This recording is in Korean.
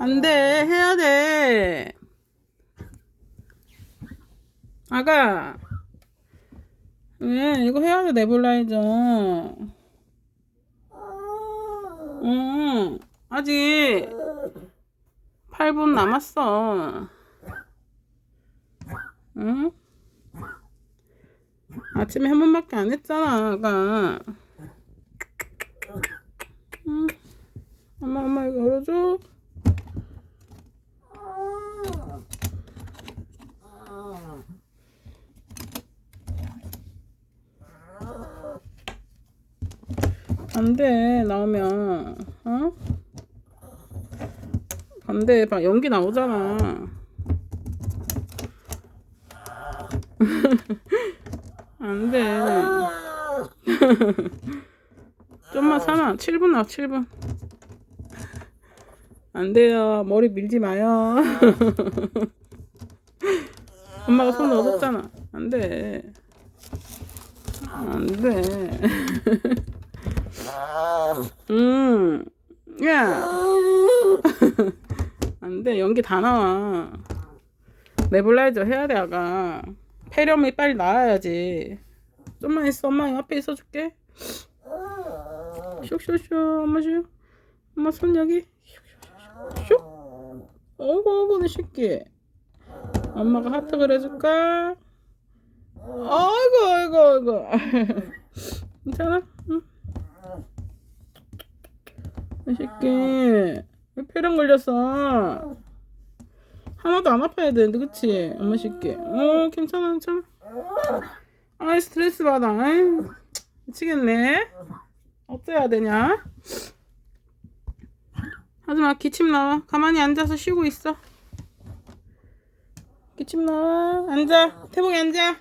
안 돼. 해야 돼. 아가. 왜? 이거 해야 돼, 네블라이저. 응. 아직 8분 남았어. 응? 아침에 한 번밖에 안 했잖아, 아가. 응. 엄마, 엄마, 이거 열어줘. 안 돼, 나오면. 어? 안 돼, 봐. 연기 나오잖아. 안 돼. 좀만 참아. 7분 나, 7분. 안 돼요. 머리 밀지 마요. 엄마가 손 얻었잖아. 안 돼. 안 돼. 음. 야. 안 돼. 연기 다 나와. 네블라이저 해야 돼, 아가. 폐렴이 빨리 나아야지. 좀만 있어. 엄마 옆에 있어 줄게. 슉슉슉. 엄마 슉. 엄마 손 여기. 슉. 어이구, 어이구, 내 새끼. 엄마가 하트 그려줄까? 아이고, 아이고, 아이고. 괜찮아? 응? 이 새끼. 왜 폐렴 걸렸어? 하나도 안 아파야 되는데 그치? 엄마 새끼. 어 괜찮아 괜찮아? 아이 스트레스 받아. 아이 미치겠네. 어째야 되냐? 하지마 기침 나와 가만히 앉아서 쉬고 있어. 기침 나와 앉아. 태봉이 앉아